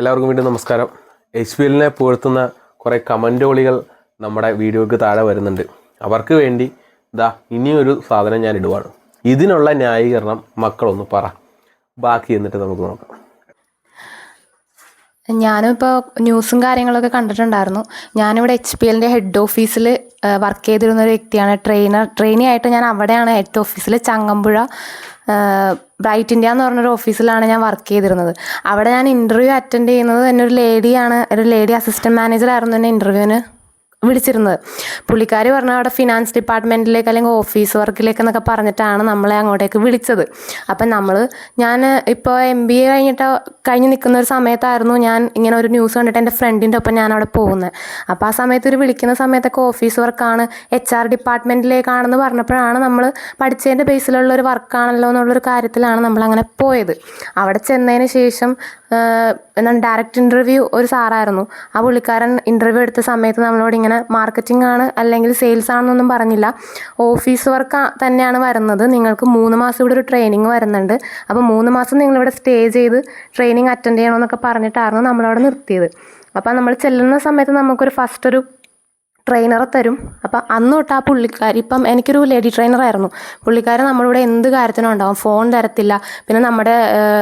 എല്ലാവർക്കും വീണ്ടും നമസ്കാരം. എച്ച് പി എല്ലിനെ പുകഴ്ത്തുന്ന കുറേ കമന്റോളികൾ നമ്മുടെ വീഡിയോക്ക് താഴെ വരുന്നുണ്ട്. അവർക്ക് വേണ്ടി ഇതാ ഇനിയൊരു സാധനം ഞാൻ ഇടുവാണ്. ഇതിനുള്ള ന്യായീകരണം മക്കളൊന്ന് പറ. ബാക്കി എന്നിട്ട് നമുക്ക് നോക്കാം. ഞാനും ഇപ്പോൾ ന്യൂസും കാര്യങ്ങളൊക്കെ കണ്ടിട്ടുണ്ടായിരുന്നു. ഞാനിവിടെ എച്ച് പി എല്ലിന്റെ ഹെഡ് ഓഫീസിൽ വർക്ക് ചെയ്തിരുന്ന ഒരു വ്യക്തിയാണ്. ട്രെയിനർ ട്രെയിനി ആയിട്ട് ഞാൻ അവിടെയാണ് ഹെഡ് ഓഫീസിൽ ചങ്ങമ്പുഴ ബ്രൈറ്റ് ഇന്ത്യ എന്ന് പറഞ്ഞൊരു ഓഫീസിലാണ് ഞാൻ വർക്ക് ചെയ്തിരുന്നത്. അവിടെ ഞാൻ ഇന്റർവ്യൂ അറ്റൻഡ് ചെയ്യുന്നത് തന്നെ ഒരു ലേഡിയാണ് ഒരു ലേഡി അസിസ്റ്റന്റ് മാനേജർ ആയിരുന്നു എന്നെ ഇന്റർവ്യൂവിന് വിളിച്ചിരുന്നത്. പുള്ളിക്കാരി പറഞ്ഞ അവിടെ ഫിനാൻസ് ഡിപ്പാർട്ട്മെന്റിലേക്ക് അല്ലെങ്കിൽ ഓഫീസ് വർക്കിലേക്ക് എന്നൊക്കെ പറഞ്ഞിട്ടാണ് നമ്മളെ അങ്ങോട്ടേക്ക് വിളിച്ചത്. അപ്പം നമ്മൾ ഞാൻ ഇപ്പോൾ എം ബി എ കഴിഞ്ഞിട്ട് കഴിഞ്ഞ് നിൽക്കുന്ന ഒരു സമയത്തായിരുന്നു ഞാൻ ഇങ്ങനെ ഒരു ന്യൂസ് കണ്ടിട്ട് എന്റെ ഫ്രണ്ടിന്റെ ഒപ്പം ഞാൻ അവിടെ പോകുന്നത്. അപ്പോൾ ആ സമയത്ത് ഒരു വിളിക്കുന്ന സമയത്തൊക്കെ ഓഫീസ് വർക്കാണ് എച്ച് ആർ ഡിപ്പാർട്ട്മെന്റിലേക്കാണെന്ന് പറഞ്ഞപ്പോഴാണ് നമ്മൾ പഠിച്ചതിന്റെ ബേസിലുള്ള ഒരു വർക്കാണല്ലോ എന്നുള്ളൊരു കാര്യത്തിലാണ് നമ്മൾ അങ്ങനെ പോയത്. അവിടെ ചെന്നതിന് ശേഷം എന്താണ് ഡയറക്റ്റ് ഇന്റർവ്യൂ ഒരു സാറായിരുന്നു. ആ പുള്ളിക്കാരൻ ഇന്റർവ്യൂ എടുത്ത സമയത്ത് നമ്മളോട് ഇങ്ങനെ മാർക്കറ്റിംഗ് ആണ് അല്ലെങ്കിൽ സെയിൽസ് ആണെന്നൊന്നും പറഞ്ഞില്ല. ഓഫീസ് വർക്ക് തന്നെയാണ് വരുന്നത്. നിങ്ങൾക്ക് മൂന്ന് മാസം ഇവിടെ ഒരു ട്രെയിനിങ് വരുന്നുണ്ട്. അപ്പോൾ മൂന്ന് മാസം നിങ്ങളിവിടെ സ്റ്റേ ചെയ്ത് ട്രെയിനിങ് അറ്റൻഡ് ചെയ്യണമെന്നൊക്കെ പറഞ്ഞിട്ടായിരുന്നു നമ്മളവിടെ നിർത്തിയത്. അപ്പോൾ നമ്മൾ ചെല്ലുന്ന സമയത്ത് നമുക്കൊരു ഫസ്റ്റ് ഒരു ട്രെയിനറെ തരും. അപ്പം അന്ന് തൊട്ട് ആ പുള്ളിക്കാരി ഇപ്പം എനിക്കൊരു ലേഡി ട്രെയിനറായിരുന്നു പുള്ളിക്കാരൻ നമ്മളിവിടെ എന്ത് കാര്യത്തിനും ഉണ്ടാവും. ഫോൺ തരത്തില്ല. പിന്നെ നമ്മുടെ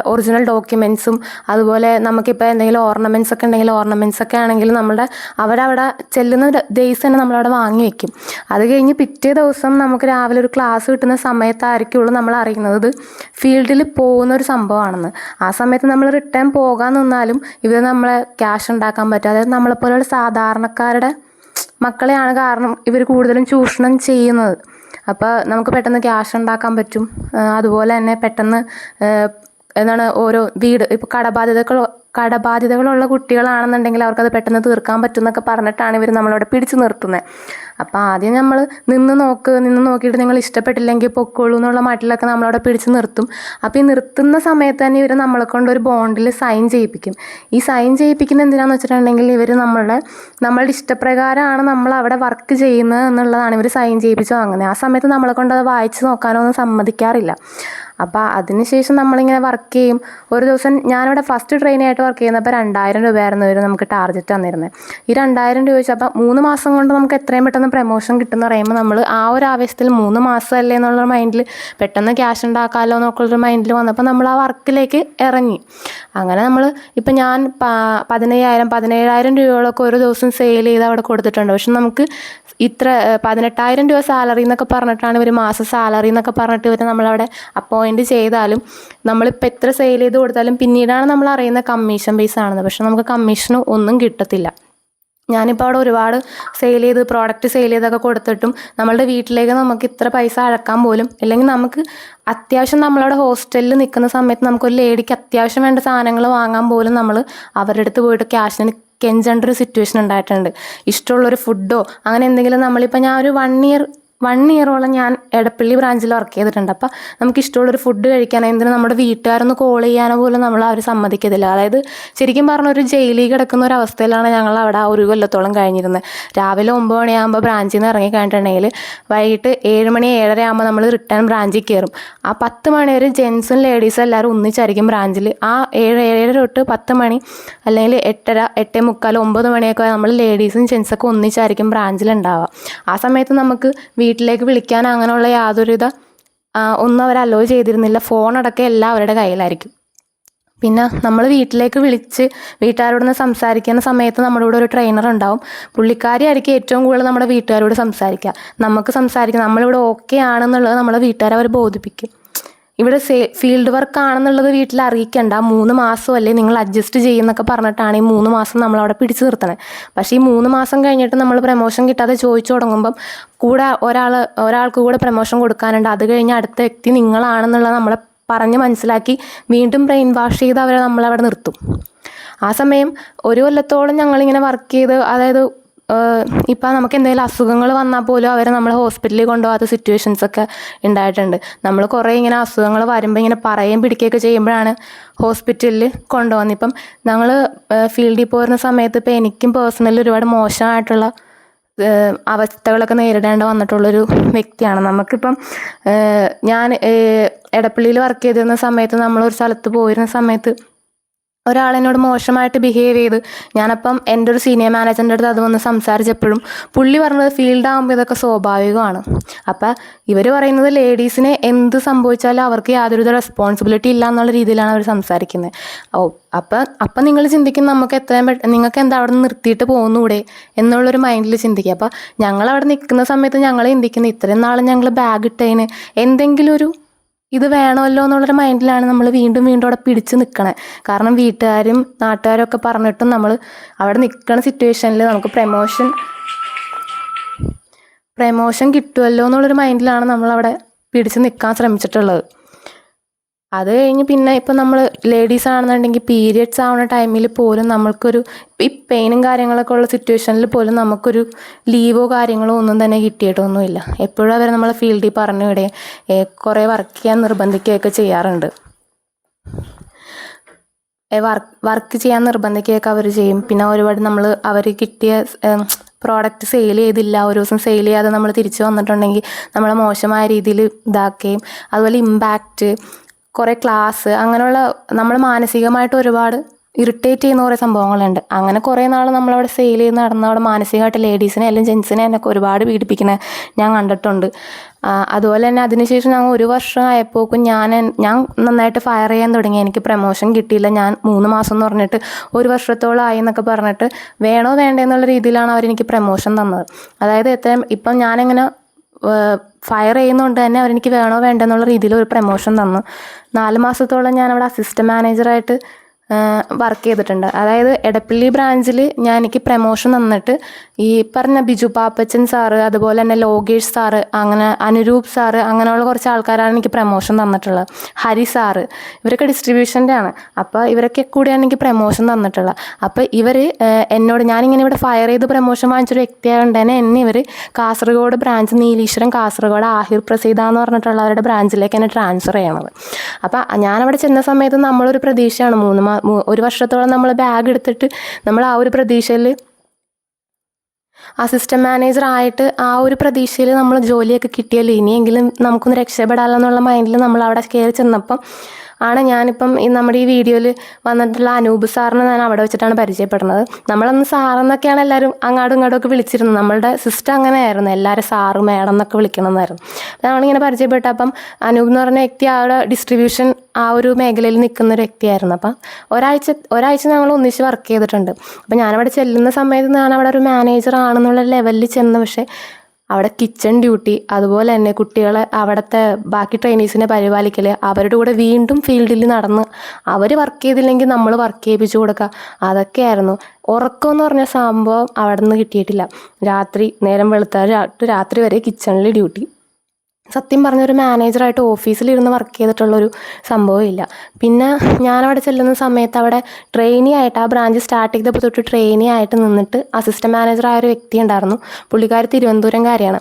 ഒറിജിനൽ ഡോക്യുമെൻസും അതുപോലെ നമുക്കിപ്പോൾ എന്തെങ്കിലും ഓർണമെന്റ്സ് ഒക്കെ ഉണ്ടെങ്കിൽ ഓർണമെന്റ്സ് ഒക്കെ ആണെങ്കിൽ നമ്മുടെ അവരവിടെ ചെല്ലുന്ന ഡേയ്സ് തന്നെ നമ്മളവിടെ വാങ്ങി വെക്കും. അത് കഴിഞ്ഞ് പിറ്റേ ദിവസം നമുക്ക് രാവിലെ ഒരു ക്ലാസ് കിട്ടുന്ന സമയത്തായിരിക്കുള്ളൂ നമ്മൾ അറിയുന്നത് ഫീൽഡിൽ പോകുന്ന ഒരു സംഭവമാണെന്ന്. ആ സമയത്ത് നമ്മൾ റിട്ടേൺ പോകാൻ നിന്നാലും ഇവർ നമ്മളെ ക്യാഷ് ഉണ്ടാക്കാൻ പറ്റും. അതായത് നമ്മളെപ്പോലെയുള്ള സാധാരണക്കാരുടെ മക്കളെയാണ് കാരണം ഇവർ കൂടുതലും ചൂഷണം ചെയ്യുന്നത്. അപ്പോൾ നമുക്ക് പെട്ടെന്ന് ക്യാഷ് ഉണ്ടാക്കാൻ പറ്റും. അതുപോലെ തന്നെ പെട്ടെന്ന് എന്താണ് ഓരോ വീട് ഇപ്പോൾ കടബാധ്യതകൾ കടബാധ്യതകളുള്ള കുട്ടികളാണെന്നുണ്ടെങ്കിൽ അവർക്കത് പെട്ടെന്ന് തീർക്കാൻ പറ്റും എന്നൊക്കെ പറഞ്ഞിട്ടാണ് ഇവർ നമ്മളവിടെ പിടിച്ചു നിർത്തുന്നത് അപ്പോൾ ആദ്യം നമ്മൾ നിന്ന് നോക്ക് നിന്ന് നോക്കിയിട്ട് നിങ്ങൾ ഇഷ്ടപ്പെട്ടില്ലെങ്കിൽ പൊക്കോളൂ എന്നുള്ള മട്ടിലൊക്കെ നമ്മളവിടെ പിടിച്ചു നിർത്തും. അപ്പോൾ ഈ നിർത്തുന്ന സമയത്ത് തന്നെ ഇവർ നമ്മളെ കൊണ്ട് ഒരു ബോണ്ടിൽ സൈൻ ചെയ്യിപ്പിക്കും. ഈ സൈൻ ചെയ്യിപ്പിക്കുന്ന എന്തിനാണെന്ന് വെച്ചിട്ടുണ്ടെങ്കിൽ ഇവർ നമ്മളുടെ നമ്മളുടെ ഇഷ്ടപ്രകാരമാണ് നമ്മൾ അവിടെ വർക്ക് ചെയ്യുന്നത് എന്നുള്ളതാണ് ഇവർ സൈൻ ചെയ്യിപ്പിച്ച് വാങ്ങുന്നത് ആ സമയത്ത് നമ്മളെ കൊണ്ട് അത് വായിച്ച് നോക്കാനോ ഒന്നും സമ്മതിക്കാറില്ല. അപ്പോൾ അതിനുശേഷം നമ്മളിങ്ങനെ വർക്ക് ചെയ്യും. ഒരു ദിവസം ഞാനിവിടെ ഫസ്റ്റ് ട്രെയിനായിട്ട് വർക്ക് ചെയ്യുന്നപ്പോൾ രണ്ടായിരം രൂപയായിരുന്നു ഒരു നമുക്ക് ടാർജറ്റ് തന്നിരുന്നത് ഈ രണ്ടായിരം രൂപ വെച്ചപ്പോൾ മൂന്ന് മാസം കൊണ്ട് നമുക്ക് എത്രയും പെട്ടെന്ന് പ്രൊമോഷൻ കിട്ടുമെന്ന് പറയുമ്പോൾ നമ്മൾ ആ ഒരു ആവേശത്തിൽ മൂന്ന് മാസമല്ലേ എന്നുള്ള മൈൻഡിൽ പെട്ടെന്ന് ക്യാഷ് ഉണ്ടാക്കാമല്ലോ എന്നൊക്കെയുള്ളൊരു മൈൻഡിൽ വന്നപ്പോൾ നമ്മൾ ആ വർക്കിലേക്ക് ഇറങ്ങി. അങ്ങനെ നമ്മൾ ഇപ്പം ഞാൻ പതിനയ്യായിരം പതിനേഴായിരം രൂപയോളൊക്കെ ഒരു ദിവസം സെയിൽ ചെയ്ത് അവിടെ കൊടുത്തിട്ടുണ്ട്. പക്ഷെ നമുക്ക് ഇത്ര പതിനെട്ടായിരം രൂപ സാലറി എന്നൊക്കെ പറഞ്ഞിട്ടാണ് ഇവർ മാസം സാലറി എന്നൊക്കെ പറഞ്ഞിട്ട് ഇവർ നമ്മളവിടെ അപ്പോയിന്റ് ചെയ്താലും നമ്മളിപ്പോൾ എത്ര സെയിൽ ചെയ്ത് കൊടുത്താലും പിന്നീടാണ് നമ്മൾ അറിയുന്ന കമ്മീഷൻ ബേസ് ആണെന്ന്. പക്ഷെ നമുക്ക് കമ്മീഷന് ഒന്നും കിട്ടത്തില്ല. ഞാനിപ്പോൾ അവിടെ ഒരുപാട് സെയിൽ ചെയ്ത് പ്രോഡക്റ്റ് സെയിൽ ചെയ്തൊക്കെ കൊടുത്തിട്ടും നമ്മളുടെ വീട്ടിലേക്ക് നമുക്ക് ഇത്ര പൈസ അഴക്കാൻ പോലും അല്ലെങ്കിൽ നമുക്ക് അത്യാവശ്യം നമ്മളവിടെ ഹോസ്റ്റലിൽ നിൽക്കുന്ന സമയത്ത് നമുക്കൊരു ലേഡിക്ക് അത്യാവശ്യം വേണ്ട സാധനങ്ങൾ വാങ്ങാൻ പോലും നമ്മൾ അവരുടെ അടുത്ത് പോയിട്ട് ക്യാഷിന് കെഞ്ചേണ്ട ഒരു സിറ്റുവേഷൻ ഉണ്ടായിട്ടുണ്ട്. ഇഷ്ടമുള്ളൊരു ഫുഡോ അങ്ങനെ എന്തെങ്കിലും നമ്മളിപ്പോൾ ഞാൻ ഒരു വൺ ഇയർ വൺ ഇയറോളം ഞാൻ എടപ്പള്ളി ബ്രാഞ്ചിൽ വർക്ക് ചെയ്തിട്ടുണ്ട്. അപ്പോൾ നമുക്ക് ഇഷ്ടമുള്ളൊരു ഫുഡ് കഴിക്കാൻ എന്തിനും നമ്മുടെ വീട്ടുകാരൊന്ന് കോൾ ചെയ്യാനോ പോലും നമ്മൾ അവർ സമ്മതിക്കത്തില്ല. അതായത് ശരിക്കും പറഞ്ഞ ഒരു ജയിലിൽ കിടക്കുന്ന ഒരു അവസ്ഥയിലാണ് ഞങ്ങൾ അവിടെ ആ ഒരു കൊല്ലത്തോളം കഴിഞ്ഞിരുന്നത്. രാവിലെ ഒമ്പത് മണിയാകുമ്പോൾ ബ്രാഞ്ചിൽ നിന്ന് ഇറങ്ങി കഴിഞ്ഞിട്ടുണ്ടെങ്കിൽ വൈകിട്ട് ഏഴ് മണി ഏഴര ആകുമ്പോൾ നമ്മൾ റിട്ടേൺ ബ്രാഞ്ചിൽ കയറും ആ പത്ത് മണി വരെ ജെൻസും ലേഡീസും എല്ലാവരും ഒന്നിച്ചായിരിക്കും ബ്രാഞ്ചിൽ ആ ഏഴ് ഏഴര തൊട്ട് പത്ത് മണി അല്ലെങ്കിൽ എട്ടര എട്ടേ മുക്കാൽ ഒമ്പത് മണിയൊക്കെ നമ്മൾ ലേഡീസും ജെൻസൊക്കെ ഒന്നിച്ചായിരിക്കും ബ്രാഞ്ചിൽ ഉണ്ടാവുക. ആ സമയത്ത് നമുക്ക് വീട്ടിലേക്ക് വിളിക്കാൻ അങ്ങനെയുള്ള യാതൊരുവിധ ഒന്നും അവർ അലോ ചെയ്തിരുന്നില്ല. ഫോണടക്കം എല്ലാം അവരുടെ കയ്യിലായിരിക്കും. പിന്നെ നമ്മൾ വീട്ടിലേക്ക് വിളിച്ച് വീട്ടുകാരോടൊന്ന് സംസാരിക്കുന്ന സമയത്ത് നമ്മുടെ കൂടെ ഒരു ട്രെയിനർ ഉണ്ടാവും. പുള്ളിക്കാരിയായിരിക്കും ഏറ്റവും കൂടുതൽ നമ്മുടെ വീട്ടുകാരോട് സംസാരിക്കുക. നമുക്ക് സംസാരിക്കുക നമ്മളിവിടെ ഓക്കെ ആണെന്നുള്ളത് നമ്മളെ വീട്ടുകാരെ അവർ ബോധിപ്പിക്കും. ഇവിടെ ഫീൽഡ് വർക്ക് ആണെന്നുള്ളത് വീട്ടിൽ അറിയിക്കണ്ട. മൂന്ന് മാസം അല്ലേ നിങ്ങൾ അഡ്ജസ്റ്റ് ചെയ്യുന്നൊക്കെ പറഞ്ഞിട്ടാണ് ഈ മൂന്ന് മാസം നമ്മളവിടെ പിടിച്ചു നിർത്തണേ. പക്ഷേ ഈ മൂന്ന് മാസം കഴിഞ്ഞിട്ട് നമ്മൾ പ്രമോഷൻ കിട്ടാതെ ചോദിച്ചു തുടങ്ങുമ്പം കൂടെ ഒരാൾ ഒരാൾക്ക് കൂടെ പ്രമോഷൻ കൊടുക്കാനുണ്ട്. അത് കഴിഞ്ഞ് അടുത്ത വ്യക്തി നിങ്ങളാണെന്നുള്ള നമ്മളെ പറഞ്ഞ് മനസ്സിലാക്കി വീണ്ടും ബ്രെയിൻ വാഷ് ചെയ്ത് അവരെ നമ്മളവിടെ നിർത്തും. ആ സമയം ഒരു കൊല്ലത്തോളം ഞങ്ങളിങ്ങനെ വർക്ക് ചെയ്ത് അതായത് ഇപ്പം നമുക്ക് എന്തെങ്കിലും അസുഖങ്ങൾ വന്നാൽ പോലും അവരെ നമ്മൾ ഹോസ്പിറ്റലിൽ കൊണ്ടുപോകാത്ത സിറ്റുവേഷൻസ് ഒക്കെ ഉണ്ടായിട്ടുണ്ട്. നമ്മൾ കുറേ ഇങ്ങനെ അസുഖങ്ങൾ വരുമ്പോൾ ഇങ്ങനെ പറയുകയും പിടിക്കുകയൊക്കെ ചെയ്യുമ്പോഴാണ് ഹോസ്പിറ്റലിൽ കൊണ്ടുപോകുന്നത്. ഇപ്പം ഞങ്ങൾ ഫീൽഡിൽ പോരുന്ന സമയത്ത് ഇപ്പം എനിക്കും പേഴ്സണലി ഒരുപാട് മോശമായിട്ടുള്ള അവസ്ഥകളൊക്കെ നേരിടേണ്ട വന്നിട്ടുള്ളൊരു വ്യക്തിയാണ്. നമുക്കിപ്പം ഞാൻ എടപ്പള്ളിയിൽ വർക്ക് ചെയ്തിരുന്ന സമയത്ത് നമ്മളൊരു സ്ഥലത്ത് പോയിരുന്ന സമയത്ത് ഒരാളെന്നോട് മോശമായിട്ട് ബിഹേവ് ചെയ്ത് ഞാനപ്പം എന്റെ ഒരു സീനിയർ മാനേജറിന്റെ അടുത്ത് അത് വന്ന് സംസാരിച്ചപ്പോഴും പുള്ളി പറഞ്ഞത് ഫീൽഡ് ആകുമ്പോൾ ഇതൊക്കെ സ്വാഭാവികമാണ്. അപ്പം ഇവർ പറയുന്നത് ലേഡീസിന് എന്ത് സംഭവിച്ചാലും അവർക്ക് യാതൊരുവിധ റെസ്പോൺസിബിലിറ്റി ഇല്ല എന്നുള്ള രീതിയിലാണ് അവർ സംസാരിക്കുന്നത് ഓ അപ്പം അപ്പം നിങ്ങൾ ചിന്തിക്കും നമുക്ക് എത്രയും പെട്ടെന്ന് നിങ്ങൾക്ക് എന്താ അവിടെ നിന്ന് നിർത്തിയിട്ട് പോകുന്നൂടെ എന്നുള്ളൊരു മൈൻഡിൽ ചിന്തിക്കുക അപ്പം ഞങ്ങൾ അവിടെ നിൽക്കുന്ന സമയത്ത് ഞങ്ങൾ ചിന്തിക്കുന്നത് ഇത്രയും നാൾ ഞങ്ങൾ ബാഗ് ഇട്ടതിന് എന്തെങ്കിലും ഒരു ഇത് വേണമല്ലോ എന്നുള്ളൊരു മൈൻഡിലാണ് നമ്മൾ വീണ്ടും വീണ്ടും അവിടെ പിടിച്ച് നിൽക്കണേ കാരണം വീട്ടുകാരും നാട്ടുകാരും ഒക്കെ പറഞ്ഞിട്ടും നമ്മൾ അവിടെ നിൽക്കണ സിറ്റുവേഷനിൽ നമുക്ക് പ്രമോഷൻ പ്രമോഷൻ കിട്ടുമല്ലോ എന്നുള്ളൊരു മൈൻഡിലാണ് നമ്മളവിടെ പിടിച്ച് നിൽക്കാൻ ശ്രമിച്ചിട്ടുള്ളത്. അത് കഴിഞ്ഞ് പിന്നെ ഇപ്പം നമ്മൾ ലേഡീസ് ആണെന്നുണ്ടെങ്കിൽ പീരിയഡ്സ് ആവുന്ന ടൈമിൽ പോലും നമ്മൾക്കൊരു ഈ പെയിനും കാര്യങ്ങളൊക്കെ ഉള്ള സിറ്റുവേഷനിൽ പോലും നമുക്കൊരു ലീവോ കാര്യങ്ങളോ ഒന്നും തന്നെ കിട്ടിയിട്ടൊന്നുമില്ല. എപ്പോഴും അവർ നമ്മളെ ഫീൽഡിൽ പറഞ്ഞു ഇവിടെ കുറേ വർക്ക് ചെയ്യാൻ നിർബന്ധിക്കുകയൊക്കെ ചെയ്യാറുണ്ട്. വർക്ക് വർക്ക് ചെയ്യാൻ നിർബന്ധിക്കുകയൊക്കെ അവർ ചെയ്യും. പിന്നെ ഒരുപാട് നമ്മൾ അവർ കിട്ടിയ പ്രോഡക്റ്റ് സെയിൽ ചെയ്തില്ല ഒരു ദിവസം സെയിൽ ചെയ്യാതെ നമ്മൾ തിരിച്ചു വന്നിട്ടുണ്ടെങ്കിൽ നമ്മളെ മോശമായ രീതിയിൽ ഇതാക്കുകയും അതുപോലെ ഇമ്പാക്റ്റ് കുറേ ക്ലാസ് അങ്ങനെയുള്ള നമ്മൾ മാനസികമായിട്ട് ഒരുപാട് ഇറിറ്റേറ്റ് ചെയ്യുന്ന കുറേ സംഭവങ്ങളുണ്ട്. അങ്ങനെ കുറേ നാൾ നമ്മളവിടെ സെയിൽ ചെയ്ത് നടന്ന അവിടെ മാനസികമായിട്ട് ലേഡീസിനെ അല്ലെങ്കിൽ ജെൻസിനെ എന്നൊക്കെ ഒരുപാട് പീഡിപ്പിക്കുന്നത് ഞാൻ കണ്ടിട്ടുണ്ട്. അതുപോലെ തന്നെ അതിനുശേഷം ഞങ്ങൾ ഒരു വർഷം ആയപ്പോക്കും ഞാൻ ഞാൻ നന്നായിട്ട് ഫയർ ചെയ്യാൻ തുടങ്ങി. എനിക്ക് പ്രമോഷൻ കിട്ടിയില്ല. ഞാൻ മൂന്ന് മാസം എന്ന് പറഞ്ഞിട്ട് ഒരു വർഷത്തോളം ആയി എന്നൊക്കെ പറഞ്ഞിട്ട് വേണോ വേണ്ടേ എന്നുള്ള രീതിയിലാണ് അവരെനിക്ക് പ്രമോഷൻ തന്നത്. അതായത് എത്രയും ഇപ്പം ഞാനെങ്ങനെ ഫയർ ചെയ്യുന്നതുകൊണ്ട് തന്നെ അവരെനിക്ക് വേണോ വേണ്ടെന്നുള്ള രീതിയിൽ ഒരു പ്രമോഷൻ തന്നു. നാല് മാസത്തോളം ഞാൻ അവിടെ അസിസ്റ്റന്റ് മാനേജറായിട്ട് വർക്ക് ചെയ്തിട്ടുണ്ട്. അതായത് എടപ്പള്ളി ബ്രാഞ്ചിൽ ഞാൻ എനിക്ക് പ്രമോഷൻ തന്നിട്ട് ഈ പറഞ്ഞ ബിജു പാപ്പച്ചൻ സാറ് അതുപോലെ തന്നെ ലോകേഷ് സാറ് അങ്ങനെ അനുരൂപ് സാറ് അങ്ങനെയുള്ള കുറച്ച് ആൾക്കാരാണ് എനിക്ക് പ്രമോഷൻ തന്നിട്ടുള്ളത്. ഹരി സാറ് ഇവരൊക്കെ ഡിസ്ട്രിബ്യൂഷന്റെ ആണ്. അപ്പോൾ ഇവരൊക്കെ കൂടിയാണ് എനിക്ക് പ്രമോഷൻ തന്നിട്ടുള്ളത് അപ്പോൾ ഇവർ എന്നോട് ഞാനിങ്ങനെ ഇവിടെ ഫയർ ചെയ്ത് പ്രമോഷൻ വാങ്ങിച്ചൊരു വ്യക്തിയായതുകൊണ്ട് തന്നെ എന്നെ ഇവർ കാസർഗോഡ് ബ്രാഞ്ച് നീലീശ്വരം കാസർഗോഡ് ആഹിർ പ്രസീദ എന്ന് പറഞ്ഞിട്ടുള്ളവരുടെ ബ്രാഞ്ചിലേക്ക് എന്നെ ട്രാൻസ്ഫർ ചെയ്യണത്. അപ്പോൾ ഞാനവിടെ ചെന്ന സമയത്ത് നമ്മളൊരു പ്രതീക്ഷയാണ് മൂന്ന് ഒരു വർഷത്തോളം നമ്മൾ ബാഗ് എടുത്തിട്ട് നമ്മൾ ആ ഒരു പ്രതീക്ഷയിൽ അസിസ്റ്റന്റ് മാനേജർ ആയിട്ട് ആ ഒരു പ്രതീക്ഷയിൽ നമ്മൾ ജോലിയൊക്കെ കിട്ടിയല്ലോ? ഇനിയെങ്കിലും നമുക്കൊന്ന് രക്ഷപ്പെടാമല്ലോ എന്നുള്ള മൈൻഡിൽ നമ്മൾ അവിടെ കയറി ചെന്നപ്പം ആണ് ഞാനിപ്പം ഈ നമ്മുടെ ഈ വീഡിയോയിൽ വന്നിട്ടുള്ള അനൂപ് സാറിനെ ഞാൻ അവിടെ വെച്ചിട്ടാണ് പരിചയപ്പെടുന്നത്. നമ്മളന്ന് സാറെന്നൊക്കെയാണ് എല്ലാവരും അങ്ങാടും ഇങ്ങോട്ടും ഒക്കെ വിളിച്ചിരുന്നത്. നമ്മളുടെ സിസ്റ്റം അങ്ങനെയായിരുന്നു. എല്ലാവരും സാറ് മേഡം എന്നൊക്കെ വിളിക്കണമെന്നായിരുന്നു നമ്മളിങ്ങനെ പരിചയപ്പെട്ട. അപ്പം അനൂപ് എന്ന് പറഞ്ഞ വ്യക്തി അവിടെ ഡിസ്ട്രിബ്യൂഷൻ ആ ഒരു മേഖലയിൽ നിൽക്കുന്ന ഒരു വ്യക്തിയായിരുന്നു. അപ്പം ഒരാഴ്ച ഒരാഴ്ച ഞങ്ങൾ ഒന്നിച്ച് വർക്ക് ചെയ്തിട്ടുണ്ട്. അപ്പം ഞാനവിടെ ചെല്ലുന്ന സമയത്ത് ഞാൻ അവിടെ ഒരു മാനേജർ ആണെന്നുള്ള ലെവലിൽ ചെന്ന് പക്ഷേ അവിടെ കിച്ചൺ ഡ്യൂട്ടി അതുപോലെ തന്നെ കുട്ടികളെ അവിടുത്തെ ബാക്കി ട്രെയിനീസിനെ പരിപാലിക്കൽ അവരുടെ കൂടെ വീണ്ടും ഫീൽഡിൽ നടന്ന് അവർ വർക്ക് ചെയ്തില്ലെങ്കിൽ നമ്മൾ വർക്ക് ചെയ്യിപ്പിച്ചു കൊടുക്കുക അതൊക്കെയായിരുന്നു. ഉറക്കം എന്ന് പറഞ്ഞ സംഭവം അവിടെ നിന്ന് കിട്ടിയിട്ടില്ല. രാത്രി നേരം വെളുത്ത രാത്രി വരെ കിച്ചണിൽ ഡ്യൂട്ടി സത്യം പറഞ്ഞ ഒരു മാനേജറായിട്ട് ഓഫീസിലിരുന്ന് വർക്ക് ചെയ്തിട്ടുള്ളൊരു സംഭവമില്ല. പിന്നെ ഞാനവിടെ ചെല്ലുന്ന സമയത്ത് അവിടെ ട്രെയിനി ആയിട്ട് ആ ബ്രാഞ്ച് സ്റ്റാർട്ട് ചെയ്തപ്പോൾ തൊട്ട് ട്രെയിനി ആയിട്ട് നിന്നിട്ട് അസിസ്റ്റന്റ് മാനേജറായ ഒരു വ്യക്തി ഉണ്ടായിരുന്നു. പുള്ളിക്കാരി തിരുവനന്തപുരംകാരിയാണ്.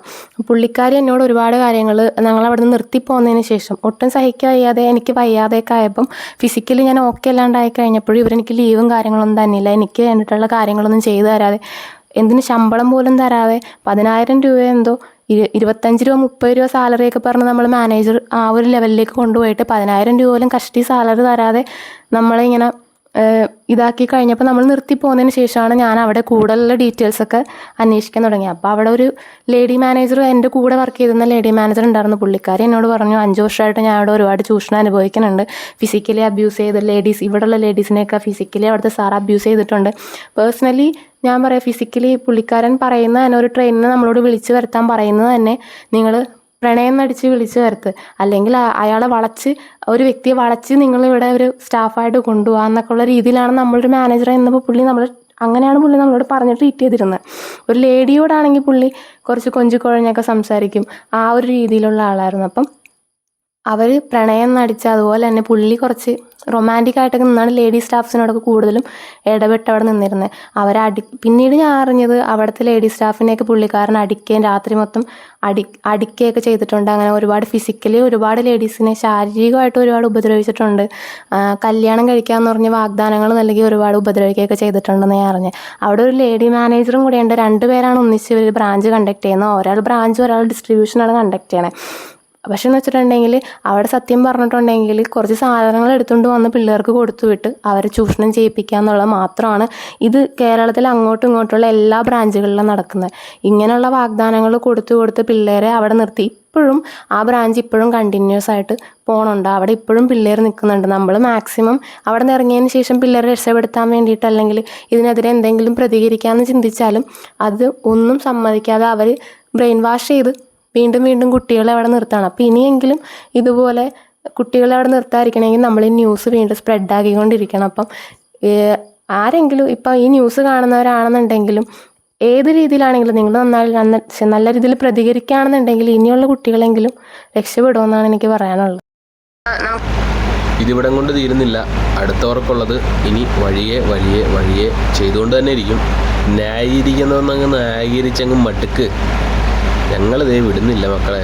പുള്ളിക്കാരി എന്നോട് ഒരുപാട് കാര്യങ്ങൾ ഞങ്ങൾ അവിടെ നിന്ന് നിർത്തിപ്പോന്നതിന് ശേഷം ഒട്ടും സഹിക്കാൻ വയ്യാതെ എനിക്ക് വയ്യാതെയൊക്കെ ആയപ്പം ഫിസിക്കലി ഞാൻ ഓക്കെ അല്ലാണ്ടായി കഴിഞ്ഞപ്പോഴും ഇവരെനിക്ക് ലീവും കാര്യങ്ങളൊന്നും തന്നില്ല. എനിക്ക് വേണ്ടിയിട്ടുള്ള കാര്യങ്ങളൊന്നും ചെയ്തു തരാതെ എന്തിന് ശമ്പളം പോലും തരാതെ പതിനായിരം രൂപ എന്തോ ഇരു ഇരുപത്തഞ്ച് രൂപ മുപ്പത് രൂപ സാലറി ഒക്കെ പറഞ്ഞ് നമ്മൾ മാനേജർ ആ ഒരു ലെവലിലേക്ക് കൊണ്ടുപോയിട്ട് പതിനായിരം രൂപ പോലും കഷ്ടി സാലറി തരാതെ നമ്മളെ ഇങ്ങനെ ഏഹ്, ഇതാക്കി കഴിഞ്ഞപ്പോൾ നമ്മൾ നിർത്തി പോകുന്നതിന് ശേഷമാണ് ഞാൻ അവിടെ കൂടുതലുള്ള ഡീറ്റെയിൽസ് ഒക്കെ അന്വേഷിക്കാൻ തുടങ്ങിയത്. അപ്പോൾ അവിടെ ഒരു ലേഡി മാനേജർ എന്റെ കൂടെ വർക്ക് ചെയ്തിരുന്ന ലേഡി മാനേജർ ഉണ്ടായിരുന്നു പുള്ളിക്കാരി. എന്നോട് പറഞ്ഞു അഞ്ച് വർഷമായിട്ട് ഞാൻ അവിടെ ഒരുപാട് ചൂഷണം അനുഭവിക്കുന്നുണ്ട്. ഫിസിക്കലി അബ്യൂസ് ചെയ്ത ലേഡീസ് ഇവിടെയുള്ള ലേഡീസിനെയൊക്കെ ഫിസിക്കലി അവിടുത്തെ സാർ അബ്യൂസ് ചെയ്തിട്ടുണ്ട്. പേഴ്സണലി ഞാൻ പറയാം ഫിസിക്കലി പുള്ളിക്കാരൻ പറയുന്ന തന്നെ ഒരു ട്രെയിനിന് നമ്മളോട് വിളിച്ചു വരുത്താൻ പറയുന്നത് തന്നെ നിങ്ങൾ പ്രണയം നടിച്ച് വിളിച്ചു വരുത്ത്. അല്ലെങ്കിൽ അയാളെ വളച്ച് ഒരു വ്യക്തിയെ വളച്ച് നിങ്ങൾ ഇവിടെ ഒരു സ്റ്റാഫായിട്ട് കൊണ്ടുപോകാം എന്നൊക്കെ ഉള്ള രീതിയിലാണ് നമ്മളൊരു മാനേജർ എന്നപ്പോൾ പുള്ളി നമ്മൾ അങ്ങനെയാണ് പുള്ളി നമ്മളോട് പറഞ്ഞ് ട്രീറ്റ് ചെയ്തിരുന്നത് ഒരു ലേഡിയോടാണെങ്കിൽ പുള്ളി കുറച്ച് കൊഞ്ചു കൊഴഞ്ഞൊക്കെ സംസാരിക്കും. ആ ഒരു രീതിയിലുള്ള ആളായിരുന്നു. അപ്പം അവർ പ്രണയം നടിച്ച അതുപോലെ തന്നെ പുള്ളി കുറച്ച് റൊമാന്റിക് ആയിട്ടൊക്കെ നിന്നാണ് ലേഡി സ്റ്റാഫ്സിനോടൊക്കെ കൂടുതലും ഇടപെട്ട് അവിടെ നിന്നിരുന്നത് അവരെ അടി പിന്നീട് ഞാൻ അറിഞ്ഞത് അവിടുത്തെ ലേഡി സ്റ്റാഫിനെയൊക്കെ പുള്ളിക്കാരൻ അടിക്കുകയും രാത്രി മൊത്തം അടി അടിക്കുകയൊക്കെ ചെയ്തിട്ടുണ്ട്. അങ്ങനെ ഒരുപാട് ഫിസിക്കലി ഒരുപാട് ലേഡീസിനെ ശാരീരികമായിട്ട് ഒരുപാട് ഉപദ്രവിച്ചിട്ടുണ്ട്. കല്യാണം കഴിക്കാമെന്ന് പറഞ്ഞ് വാഗ്ദാനങ്ങൾ നൽകി ഒരുപാട് ഉപദ്രവിക്കുകയൊക്കെ ചെയ്തിട്ടുണ്ടെന്ന് ഞാൻ അറിഞ്ഞത് അവിടെ ഒരു ലേഡി മാനേജറും കൂടെയുണ്ട് രണ്ടുപേരാണ് ഒന്നിച്ച് ഒരു ബ്രാഞ്ച് കണ്ടക്ട് ചെയ്യുന്നത് ഒരാൾ ബ്രാഞ്ച് ഒരാൾ ഡിസ്ട്രിബ്യൂഷനാണ് കണ്ടക്ട് ചെയ്യണത് പക്ഷെ എന്ന് വെച്ചിട്ടുണ്ടെങ്കിൽ അവിടെ സത്യം പറഞ്ഞിട്ടുണ്ടെങ്കിൽ കുറച്ച് സാധനങ്ങൾ എടുത്തുകൊണ്ട് വന്ന് പിള്ളേർക്ക് കൊടുത്തു വിട്ട് അവരെ ചൂഷണം ചെയ്യിപ്പിക്കുക എന്നുള്ളത് മാത്രമാണ് ഇത് കേരളത്തിൽ അങ്ങോട്ടും ഇങ്ങോട്ടുള്ള എല്ലാ ബ്രാഞ്ചുകളിലും നടക്കുന്നത്. ഇങ്ങനെയുള്ള വാഗ്ദാനങ്ങൾ കൊടുത്തു കൊടുത്ത് പിള്ളേരെ അവിടെ നിർത്തി. ഇപ്പോഴും ആ ബ്രാഞ്ച് ഇപ്പോഴും കണ്ടിന്യൂസ് ആയിട്ട് പോകണുണ്ട് അവിടെ ഇപ്പോഴും പിള്ളേർ നിൽക്കുന്നുണ്ട് നമ്മൾ മാക്സിമം അവിടെ നിന്ന് ഇറങ്ങിയതിന് ശേഷം പിള്ളേരെ രക്ഷപ്പെടുത്താൻ വേണ്ടിയിട്ട് അല്ലെങ്കിൽ ഇതിനെതിരെ എന്തെങ്കിലും പ്രതികരിക്കാമെന്ന് ചിന്തിച്ചാലും അത് ഒന്നും സമ്മതിക്കാതെ അവർ ബ്രെയിൻ വാഷ് ചെയ്ത് വീണ്ടും വീണ്ടും കുട്ടികളെ അവിടെ നിർത്തുകയാണ്. അപ്പോൾ ഇനിയെങ്കിലും ഇതുപോലെ കുട്ടികളെ അവിടെ നിർത്താതിരിക്കണമെങ്കിൽ നമ്മൾ ഈ ന്യൂസ് വീണ്ടും സ്പ്രെഡ് ആക്കിക്കൊണ്ടിരിക്കണം. അപ്പം ആരെങ്കിലും ഇപ്പം ഈ ന്യൂസ് കാണുന്നവരാണെന്നുണ്ടെങ്കിലും ഏത് രീതിയിലാണെങ്കിലും നിങ്ങൾ നന്നായി നല്ല രീതിയിൽ പ്രതികരിക്കുകയാണെന്നുണ്ടെങ്കിൽ ഇനിയുള്ള കുട്ടികളെങ്കിലും രക്ഷപ്പെടുമെന്നാണ് എനിക്ക് പറയാനുള്ളത്. ഇതിവിടം കൊണ്ട് തീരുന്നില്ല. അടുത്തവർക്കുള്ളത് ഇനി വഴിയെ വഴിയെ വഴിയെ ചെയ്തുകൊണ്ട് തന്നെ ഇരിക്കും. ന്യായീകരിക്കുന്നതെന്നങ്ങ് ന്യായീകരിച്ചങ്ങ് മടുക്ക്. ഞങ്ങളിതേ വിടുന്നില്ല മക്കളെ.